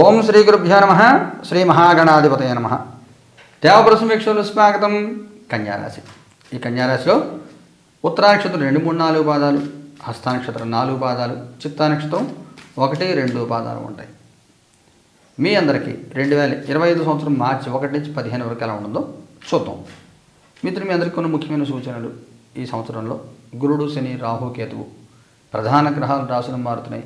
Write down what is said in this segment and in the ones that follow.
ఓం శ్రీ గురుభ్యో నమ శ్రీ మహాగణాధిపతయ నమ. దేవపురుషం వీక్షలు స్వాగతం. కన్యారాశి. ఈ కన్యారాశిలో ఉత్తరానక్షత్రం రెండు మూడు నాలుగు పాదాలు హస్తానక్షత్రం నాలుగు పాదాలు చిత్తానక్షత్రం ఒకటి రెండు పాదాలు ఉంటాయి. మీ అందరికీ రెండు వేల ఇరవై ఐదు సంవత్సరం మార్చి ఒకటి నుంచి పదిహేను వరకు ఎలా ఉంటుందో చూద్దాం. మిత్రులు మీ అందరికీ కొన్ని ముఖ్యమైన సూచనలు. ఈ సంవత్సరంలో గురుడు శని రాహు కేతువు ప్రధాన గ్రహాలు రాసులు మారుతున్నాయి.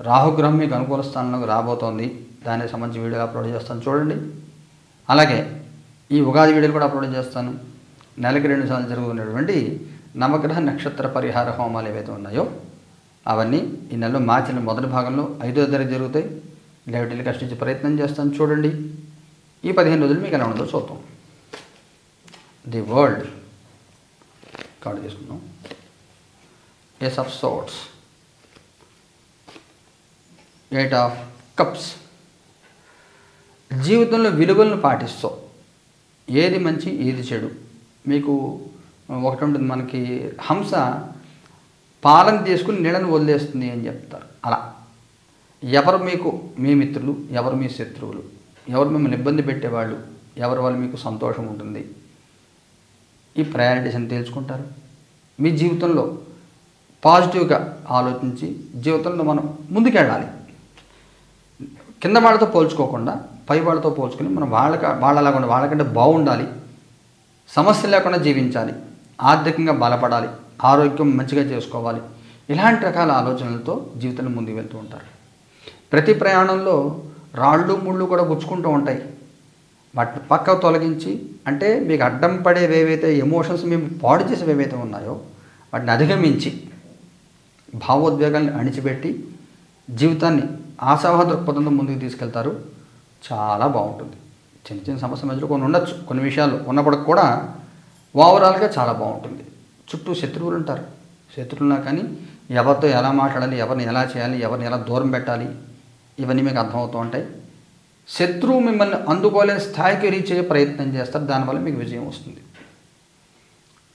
రాహుగ్రహం మీకు అనుకూల స్థానంలోకి రాబోతోంది. దానికి సంబంధించి వీడియో అప్లోడ్ చేస్తాను. చూడండి. అలాగే ఈ ఉగాది వీడియోలు కూడా అప్లోడ్ చేస్తాను. నెలకి రెండు సార్లు జరుగుతున్నటువంటి నవగ్రహ నక్షత్ర పరిహార హోమాలు ఏవైతే ఉన్నాయో అవన్నీ ఈ నెలలో మార్చి మొదటి భాగంలో ఐదో తారీఖు జరుగుతాయి. లేవటిల్లి కష్టించి ప్రయత్నం చేస్తాను. చూడండి. ఈ పదిహేను రోజులు మీకు ఎలా ఉండదో చూద్దాం. ది వరల్డ్ కార్డు తీసుకుందాం. Ace of swords eight of cups. జీవితంలో విలువలను పాటిస్తావు ఏది మంచి ఏది చెడు. మీకు ఒకటి ఉంటుంది మనకి హంస పాలన తీసుకుని నీళ్ళని వదిలేస్తుంది అని చెప్తారు. అలా. ఎవరు మీకు మీ మిత్రులు ఎవరు మీ శత్రువులు ఎవరు మిమ్మల్ని ఇబ్బంది పెట్టేవాళ్ళు ఎవరి వల్ల మీకు సంతోషం ఉంటుంది ఈ ప్రయారిటీస్ అని తెలుసుకుంటారు మీ జీవితంలో పాజిటివ్గా ఆలోచించి జీవితంలో మనం ముందుకెళ్ళాలి. కింద వాళ్ళతో పోల్చుకోకుండా పై వాళ్ళతో పోల్చుకుని మనం వాళ్ళక వాళ్ళలాగా ఉండాలి వాళ్ళకంటే బాగుండాలి. సమస్య లేకుండా జీవించాలి. ఆర్థికంగా బలపడాలి. ఆరోగ్యం మంచిగా చేసుకోవాలి. ఇలాంటి రకాల ఆలోచనలతో జీవితంలో ముందుకు వెళ్తూ ఉంటారు. ప్రతి ప్రయాణంలో రాళ్ళు ముళ్ళు కూడా గుచ్చుకుంటూ ఉంటాయి. వాటిని పక్క తొలగించి అంటే మీకు అడ్డం పడేవి ఏవైతే ఎమోషన్స్ మేము పాడు చేసేవి ఏవైతే ఉన్నాయో వాటిని అధిగమించి భావోద్వేగాల్ని అణిచిపెట్టి జీవితాన్ని ఆశావహ దృక్పథంతో ముందుకు తీసుకెళ్తారు. చాలా బాగుంటుంది. చిన్న చిన్న సమస్య మధ్యలో కొన్ని ఉండొచ్చు. కొన్ని విషయాలు ఉన్నప్పటికి కూడా ఓవరాల్గా చాలా బాగుంటుంది. చుట్టూ శత్రువులు ఉంటారు. శత్రువులున్నా కానీ ఎవరితో ఎలా మాట్లాడాలి ఎవరిని ఎలా చేయాలి ఎవరిని ఎలా దూరం పెట్టాలి ఇవన్నీ మీకు అర్థమవుతూ ఉంటాయి. శత్రువు మిమ్మల్ని అందుకోలేని స్థాయికి రీచ్ అయ్యే ప్రయత్నం చేస్తారు. దానివల్ల మీకు విజయం వస్తుంది.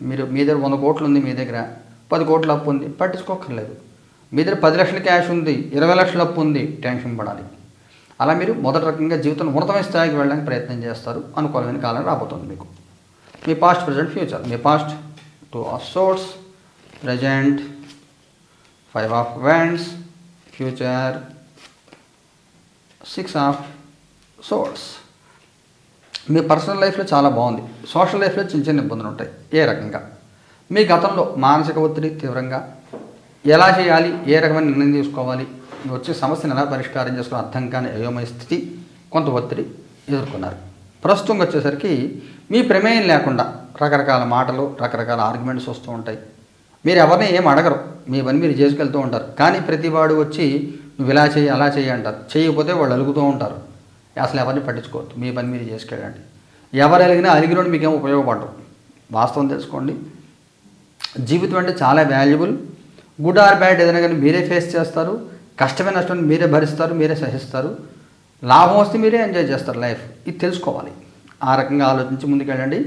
మీరు మీ దగ్గర వంద కోట్లు ఉంది మీ దగ్గర పది కోట్లు అప్పు ఉంది. పట్టించుకోక్కర్లేదు. మీ దగ్గర పది లక్షల క్యాష్ ఉంది ఇరవై లక్షల అప్పు ఉంది టెన్షన్ పడాలి. అలా మీరు మొదటి రకంగా జీవితం ఉన్నతమైన స్థాయికి వెళ్ళడానికి ప్రయత్నం చేస్తారు అనుకూలమైన కాలం రాబోతుంది మీకు. మీ past present future me past two of swords present five of wands future six of swords me personal లైఫ్లో చాలా బాగుంది. సోషల్ లైఫ్లో చిన్న చిన్న ఇబ్బందులు ఉంటాయి ఏ రకంగా? మీ గతంలో మానసిక ఒత్తిడి తీవ్రంగా ఎలా చేయాలి? ఏ రకమైన నిర్ణయం తీసుకోవాలి? వచ్చే సమస్యను ఎలా పరిష్కారం చేసుకుని అర్థం కాని అయోమయ స్థితి కొంత ఒత్తిడి ఎదుర్కొన్నారు. ప్రస్తుతం వచ్చేసరికి మీ ప్రమేయం లేకుండా రకరకాల మాటలు రకరకాల ఆర్గ్యుమెంట్స్ వస్తూ ఉంటాయి. మీరు ఎవరిని ఏం అడగరు. మీ పని మీరు చేసుకెళ్తూ ఉంటారు. కానీ ప్రతివాడు వచ్చి నువ్వు ఇలా చేయి అలా చేయి అంటారు. చేయకపోతే వాళ్ళు అలుగుతూ ఉంటారు. అసలు ఎవరిని పట్టించుకోవద్దు. మీ పని మీరు చేసుకెళ్ళండి. ఎవరు అలిగినా అలిగినోడు మీకేం ఉపయోగపడరు. వాస్తవం తెలుసుకోండి. జీవితం అంటే చాలా వాల్యుబుల్ గుడ్ ఆర్ బ్యాడ్ ఏదైనా కానీ మీరే ఫేస్ చేస్తారు. కష్టమైన నష్టాన్ని మీరే భరిస్తారు మీరే సహిస్తారు. లాభం వస్తే మీరే ఎంజాయ్ చేస్తారు లైఫ్. ఇది తెలుసుకోవాలి. ఆ రకంగా ఆలోచించి ముందుకెళ్ళండి.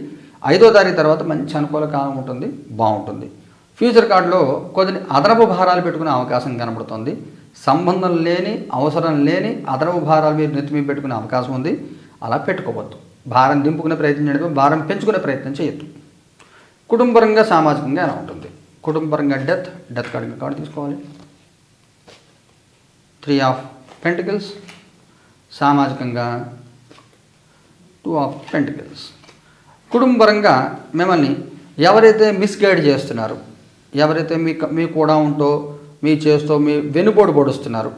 ఐదో తారీఖు తర్వాత మంచి అనుకూల కాలం ఉంటుంది బాగుంటుంది. ఫ్యూచర్ కార్డులో కొన్ని అదనపు భారాలు పెట్టుకునే అవకాశం కనబడుతుంది. సంబంధం లేని అవసరం లేని అదనపు భారాలు మీరు నెత్తిమీ పెట్టుకునే అవకాశం ఉంది. అలా పెట్టుకోవద్దు. భారం దింపుకునే ప్రయత్నం చేయడం భారం పెంచుకునే ప్రయత్నం చేయొద్దు. కుటుంబరంగా సామాజికంగా ఎలా ఉంటుంది? కుటుంబపరంగా డెత్ డెత్ కార్డు కార్డు తీసుకోవాలి. త్రీ ఆఫ్ పెంటికల్స్ సామాజికంగా టూ ఆఫ్ పెంటికల్స్ కుటుంబపరంగా మిమ్మల్ని ఎవరైతే మిస్గైడ్ చేస్తున్నారు ఎవరైతే మీ మీ కూడా ఉంటో మీ చేస్తూ మీ వెనుపోటు పొడుస్తున్నారు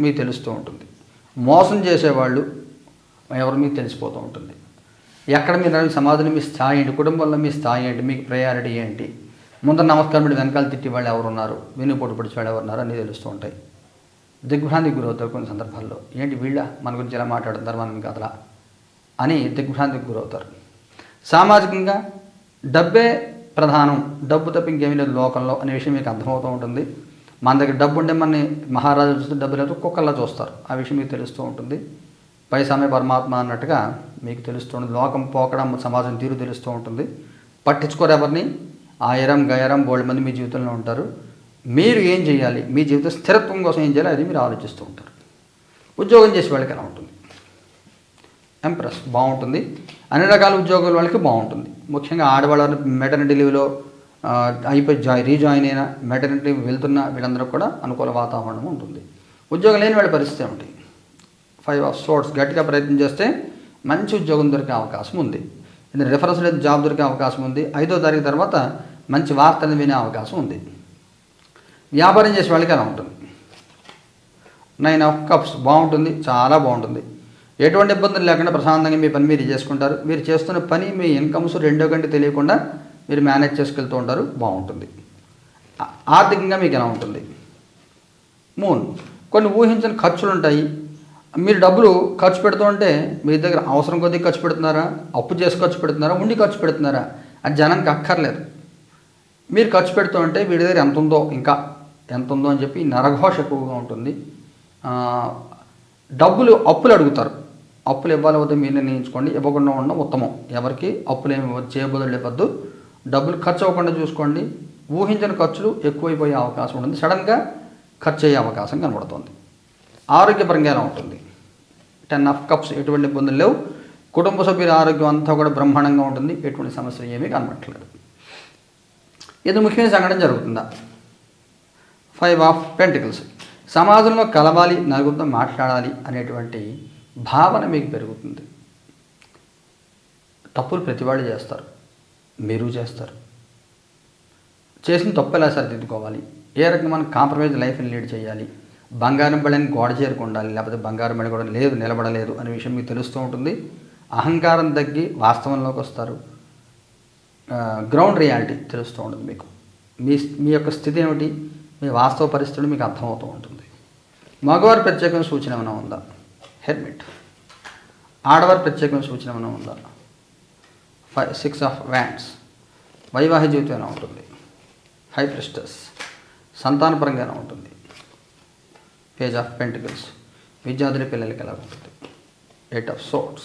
మీకు తెలుస్తూ ఉంటుంది. మోసం చేసేవాళ్ళు ఎవరు మీకు తెలిసిపోతూ ఉంటుంది. ఎక్కడ మీరు సమాధానం మీ స్థాయి ఏంటి కుటుంబంలో మీ స్థాయి ఏంటి మీకు ప్రయారిటీ ఏంటి? ముందర నమస్కారం పెట్టి వెనకాల తిట్టి వాళ్ళు ఎవరు ఉన్నారు వెనుపోటు పొడిచి వాళ్ళు ఎవరు ఉన్నారు అన్నీ తెలుస్తూ ఉంటాయి. దిగ్భ్రాంతికి గురవుతారు కొన్ని సందర్భాల్లో. ఏంటి వీళ్ళ? మన గురించి ఎలా మాట్లాడుతున్నారు మనం కదలా అని దిగ్భ్రాంతికి గురవుతారు. సామాజికంగా డబ్బే ప్రధానం. డబ్బు తప్ప ఇంకేమీ లేదు లోకంలో అనే విషయం మీకు అర్థమవుతూ ఉంటుంది. మన దగ్గర డబ్బు ఉంటే మనని మహారాజు చూస్తే డబ్బు లేదు కుక్కల్లా చూస్తారు. ఆ విషయం మీకు తెలుస్తూ ఉంటుంది. పైసామే పరమాత్మ అన్నట్టుగా మీకు తెలుస్తూ ఉంటుంది. లోకం పోకడం సమాజం తీరు తెలుస్తూ ఉంటుంది. పట్టించుకోరు ఎవరిని. ఆయరం గయరం బోల్డ్ మంది మీ జీవితంలో ఉంటారు. మీరు ఏం చేయాలి? మీ జీవిత స్థిరత్వం కోసం ఏం చేయాలి? అది మీరు ఆలోచిస్తూ ఉంటారు. ఉద్యోగం చేసే వాళ్ళకి ఎలా ఉంటుంది? ఎంప్రెస్ బాగుంటుంది. అన్ని రకాల ఉద్యోగాల వాళ్ళకి బాగుంటుంది. ముఖ్యంగా ఆడవాళ్ళ మెటర్నిటీ లీవ్లో అయిపోయి జాయి రీజాయిన్ అయిన మెటర్నిటీ వెళ్తున్న వీళ్ళందరూ కూడా అనుకూల వాతావరణం ఉంటుంది. ఉద్యోగం లేని వాళ్ళ పరిస్థితి ఏమిటి? ఫైవ్ ఆఫ్ సోర్ట్స్ గట్టిగా ప్రయత్నం చేస్తే మంచి ఉద్యోగం దొరికే అవకాశం ఉంది. రిఫరెన్స్ లేదు జాబ్ దొరికే అవకాశం ఉంది. ఐదో తారీఖు తర్వాత మంచి వార్తలు వినే అవకాశం ఉంది. వ్యాపారం చేసే వాళ్ళకి ఎలా ఉంటుంది. నైన్ ఆఫ్ కప్స్ బాగుంటుంది చాలా బాగుంటుంది. ఎటువంటి ఇబ్బందులు లేకుండా ప్రశాంతంగా మీ పని మీరు చేసుకుంటారు. మీరు చేస్తున్న పని మీ ఇన్కమ్స్ రెండో గంట తెలియకుండా మీరు మేనేజ్ చేసుకెళ్తూ ఉంటారు బాగుంటుంది. ఆర్థికంగా మీకు ఎలా ఉంటుంది? మూన్ కొన్ని ఊహించని ఖర్చులు ఉంటాయి. మీరు డబ్బులు ఖర్చు పెడుతుంటే మీ దగ్గర అవసరం కొద్దీ ఖర్చు పెడుతున్నారా? అప్పు చేసి ఖర్చు పెడుతున్నారా? ఉండి ఖర్చు పెడుతున్నారా? అది జనంకి అక్కర్లేదు. మీరు ఖర్చు పెడుతూ ఉంటే వీడి దగ్గర ఎంత ఉందో ఇంకా ఎంత ఉందో అని చెప్పి నరఘోష ఎక్కువగా ఉంటుంది. డబ్బులు అప్పులు అడుగుతారు. అప్పులు ఇవ్వాలి వద్ద మీరు నిర్ణయించుకోండి ఇవ్వకుండా ఉండడం ఉత్తమం. ఎవరికి అప్పులు ఏమి ఇవ్వద్దు, ఇవ్వద్దు డబ్బులు ఖర్చు అవ్వకుండా చూసుకోండి. ఊహించిన ఖర్చులు ఎక్కువైపోయే అవకాశం ఉంటుంది. సడన్గా ఖర్చు అయ్యే అవకాశం కనబడుతుంది. ఆరోగ్యపరంగా ఎలా ఉంటుంది? టెన్ ఆఫ్ కప్స్ ఎటువంటి ఇబ్బందులు లేవు. కుటుంబ సభ్యుల ఆరోగ్యం అంతా కూడా బ్రహ్మాండంగా ఉంటుంది. ఎటువంటి సమస్యలు ఏమీ కనబట్టలేదు ఇది ముఖ్యమైన సంఘటన జరుగుతుందా? ఫైవ్ ఆఫ్ పెంటికల్స్ సమాజంలో కలవాలి నలుగురితో మాట్లాడాలి అనేటువంటి భావన మీకు పెరుగుతుంది. తప్పులు ప్రతివాడు చేస్తారు. మీరు చేస్తారు. చేసిన తప్పు ఎలా సరిదిద్దుకోవాలి? ఏ రకంగా మనం కాంప్రమైజ్ లైఫ్ని లీడ్ చేయాలి? బంగారం బళ్ళని గోడ చేరుకుండాలి లేకపోతే బంగారం బడి కూడా లేదు నిలబడలేదు అనే విషయం మీకు తెలుస్తూ ఉంటుంది. అహంకారం తగ్గి వాస్తవంలోకి వస్తారు. గ్రౌండ్ రియాలిటీ తెలుస్తూ ఉంటుంది మీకు. మీ మీ యొక్క స్థితి ఏమిటి? మీ వాస్తవ పరిస్థితులు మీకు అర్థమవుతూ ఉంటుంది. మగవారి ప్రత్యేకమైన సూచన ఏమైనా ఉందా? హెల్మెట్. ఆడవారి ప్రత్యేకమైన సూచన ఏమైనా ఉందా? ఫైవ్ సిక్స్ ఆఫ్ వ్యాండ్స్ వైవాహిక జీవితం ఎలా ఉంటుంది? హై ప్రిస్టస్ సంతానపరంగా ఎలా ఉంటుంది? పేజ్ ఆఫ్ పెంటికల్స్ విద్యార్థుల పిల్లలకి ఎలా ఉంటుంది? ఎయిట్ ఆఫ్ సోట్స్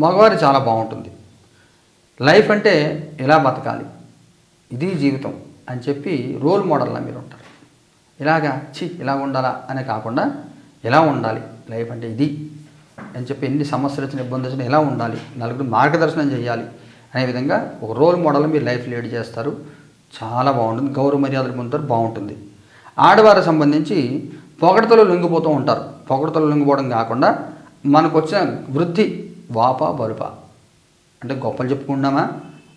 మగవారి చాలా బాగుంటుంది. లైఫ్ అంటే ఎలా బతకాలి? ఇది జీవితం అని చెప్పి రోల్ మోడల్లా మీరు ఉంటారు ఇలాగా చి ఇలా ఉండాలా అనే కాకుండా ఎలా ఉండాలి? లైఫ్ అంటే ఇది అని చెప్పి ఎన్ని సమస్యలు వచ్చిన ఇబ్బంది వచ్చినా ఎలా ఉండాలి? నలుగురు మార్గదర్శనం చేయాలి అనే విధంగా ఒక రోల్ మోడల్ మీరు లైఫ్ లీడ్ చేస్తారు. చాలా బాగుంటుంది. గౌరవ మర్యాదలు పొందుతారు బాగుంటుంది. ఆడవారికి సంబంధించి పొగడతలు లొంగిపోతూ ఉంటారు. పొగడతలు లొంగిపోవడం కాకుండా మనకు వచ్చిన వృద్ధి వాప బలుప అంటే గొప్పలు చెప్పుకుంటున్నామా?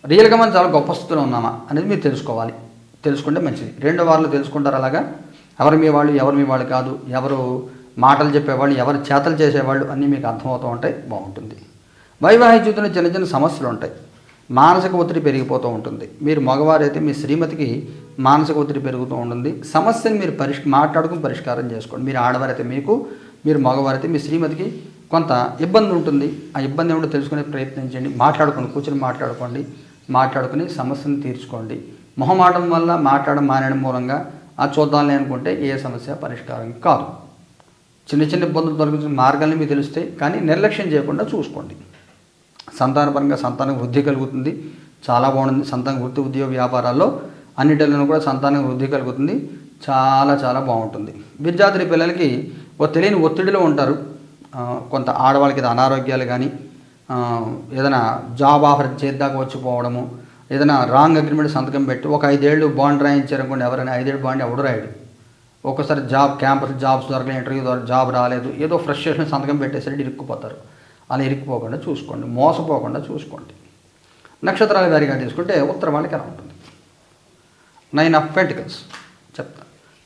రియల్గా మనం చాలా గొప్ప స్థితిలో ఉన్నామా? అనేది మీరు తెలుసుకోవాలి. తెలుసుకుంటే మంచిది. రెండో వాళ్ళు తెలుసుకుంటారు అలాగా? ఎవరు మీ వాళ్ళు ఎవరు మీ వాళ్ళు కాదు ఎవరు మాటలు చెప్పేవాళ్ళు ఎవరు చేతలు చేసేవాళ్ళు అన్నీ మీకు అర్థమవుతూ ఉంటాయి బాగుంటుంది. వైవాహిక జీవితంలో చిన్న చిన్న సమస్యలు ఉంటాయి. మానసిక ఒత్తిడి పెరిగిపోతూ ఉంటుంది. మీరు మగవారైతే మీ శ్రీమతికి మానసిక ఒత్తిడి పెరుగుతూ ఉంటుంది. సమస్యను మీరు పరిష్ మాట్లాడుకుని పరిష్కారం చేసుకోండి. మీరు ఆడవారైతే మీకు మీరు మగవారైతే మీ శ్రీమతికి కొంత ఇబ్బంది ఉంటుంది. ఆ ఇబ్బంది ఏమిటో తెలుసుకునే ప్రయత్నించండి మాట్లాడుకోండి. కూర్చొని మాట్లాడుకోండి. మాట్లాడుకుని సమస్యను తీర్చుకోండి. మొహమాటం వల్ల మాట్లాడడం మానేయడం మూలంగా ఆ చూద్దాంలే అనుకుంటే ఏ సమస్య పరిష్కారం కాదు. చిన్న చిన్న ఇబ్బందులు తొలగించిన మార్గాల్ని మీకు తెలుస్తాయి. కానీ నిర్లక్ష్యం చేయకుండా చూసుకోండి. సంతానపరంగా సంతానం వృద్ధి కలుగుతుంది. చాలా బాగుంటుంది. సంతానం వృత్తి ఉద్యోగ వ్యాపారాల్లో అన్నిటిలోనూ కూడా సంతానం వృద్ధి కలుగుతుంది. చాలా చాలా బాగుంటుంది. విద్యార్థుల పిల్లలకి ఒక తెలియని ఒత్తిడిలో ఉంటారు. కొంత ఆడవాళ్ళకి ఇది అనారోగ్యాలు కానీ ఏదైనా జాబ్ ఆఫర్ చేద్దాకా వచ్చిపోవడము ఏదైనా రాంగ్ అగ్రిమెంట్ సంతకం పెట్టి ఒక ఐదేళ్ళు బాండ్ రాయించారనుకోండి ఎవరైనా ఐదేళ్ళు బాండ్ ఎవడు రాయడు. ఒక్కసారి జాబ్ క్యాంపస్ జాబ్స్ దొరకలేదు ఇంటర్వ్యూ ద్వారా జాబ్ రాలేదు ఏదో ఫ్రస్ట్రేషన్ సంతకం పెట్టేసరికి ఇరుక్కుపోతారు. అలా ఇరుక్కుపోకుండా చూసుకోండి మోసపోకుండా చూసుకోండి. నక్షత్రాల వారిగా తీసుకుంటే ఉత్తర వాళ్ళకి ఎలా ఉంటుంది? నైన్ ఆఫ్ పెంటికల్స్ చెప్తా.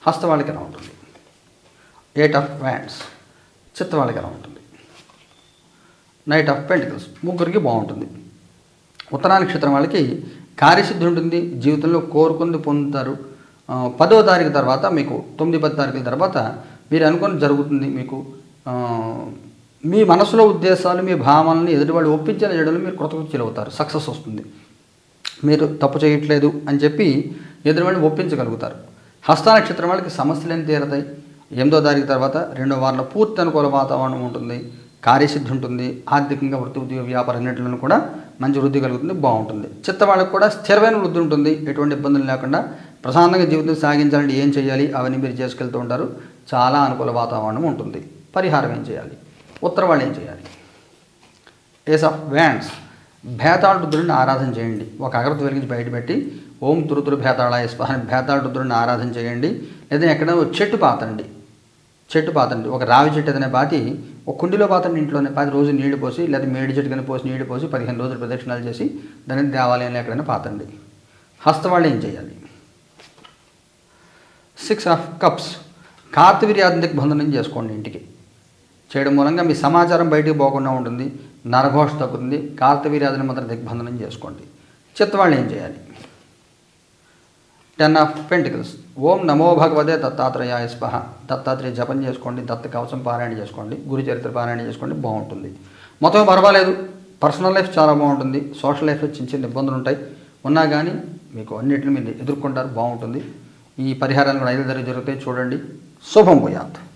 హస్త వాళ్ళకి ఎలా ఉంటుంది? ఎయిట్ ఆఫ్ వ్యాండ్స్ చిత్తం వాళ్ళకి ఎలా ఉంటుంది నైట్ ఆఫ్ పెంటికల్స్ ముగ్గురికి బాగుంటుంది. ఉత్తరా నక్షత్రం వాళ్ళకి కార్యసిద్ధి ఉంటుంది. జీవితంలో కోరుకుంది పొందుతారు. పదో పదవ తారీఖు తర్వాత మీకు తొమ్మిది పది తారీఖుల తర్వాత మీరు అనుకుని జరుగుతుంది మీకు. మీ మనసులో ఉద్దేశాలు మీ భావనలను ఎదుటివాళ్ళు ఒప్పించిన చేయడంలో మీరు కృతకృత్యులు అవుతారు సక్సెస్ వస్తుంది. మీరు తప్పు చేయట్లేదు అని చెప్పి ఎదురువాడిని ఒప్పించగలుగుతారు. హస్త నక్షత్రం వాళ్ళకి ఏం తీరతాయి? ఎనిమిదో తారీఖు తర్వాత రెండో వారంలో పూర్తి అనుకూల వాతావరణం ఉంటుంది కార్యసిద్ధి ఉంటుంది ఆర్థికంగా వృత్తి ఉద్యోగ వ్యాపారం అన్నింటిలో కూడా మంచి వృద్ధి కలుగుతుంది బాగుంటుంది. చిత్త కూడా స్థిరమైన వృద్ధి ఉంటుంది ఎటువంటి ఇబ్బందులు లేకుండా ప్రశాంతంగా జీవితం సాగించాలంటే ఏం చేయాలి? అవన్నీ మీరు చేసుకెళ్తూ ఉంటారు. చాలా అనుకూల వాతావరణం ఉంటుంది. పరిహారం ఏం చేయాలి? ఉత్తర వాళ్ళు ఏం చేయాలి? ఏస్ ఆఫ్ వ్యాండ్స్ భేతాళ రుద్రుడిని ఆరాధన చేయండి. ఒక అగరత వెలిగించి బయటపెట్టి ఓం తురుతురు భేతాళ స్వాహ అని భేతాళ రుద్రుడిని ఆరాధన చేయండి. లేదా ఎక్కడైనా చెట్టు పాతండి. చెట్టు పాతండి. ఒక రావి చెట్టు ఏదైనా పాతి ఒక కుండీలో పాతండి ఇంట్లోనే. పాతి రోజు నీళ్ళు పోసి లేదా మేడి చెట్టు కానీ పోసి నీళ్ళు పోసి పదిహేను రోజులు ప్రదక్షిణాలు చేసి దాన్ని దేవాలయంలో ఎక్కడైనా పాతండి. హస్తవాళ్ళు ఏం చేయాలి? సిక్స్ ఆఫ్ కప్స్ కార్తవీర్యాధన దిగ్బంధనం చేసుకోండి ఇంటికి. చేయడం మూలంగా మీ సమాచారం బయటికి పోకుండా ఉంటుంది. నరఘోష తగ్గుతుంది. కార్తవీర్యాధిని మాత్రం దిగ్బంధనం చేసుకోండి. చిత్తవాళ్ళు ఏం చేయాలి? Ten of pentacles. ఓం నమో భగవతే దత్తాత్రేయాయ స్పహ. దత్తాత్రేయ జపం చేసుకోండి దత్త కవచం పారాయణ చేసుకోండి గురు చరిత్ర పారాయణ చేసుకోండి బాగుంటుంది. మొత్తం పర్వాలేదు పర్సనల్ లైఫ్ చాలా బాగుంటుంది. సోషల్ లైఫ్లో చిన్న చిన్న ఇబ్బందులు ఉంటాయి. ఉన్నా కానీ మీకు అన్నిటిని మీరు ఎదుర్కొంటారు బాగుంటుంది. ఈ పరిహారాలు కూడా ఐదు జరుగుతాయి. చూడండి. శుభం పోయాత్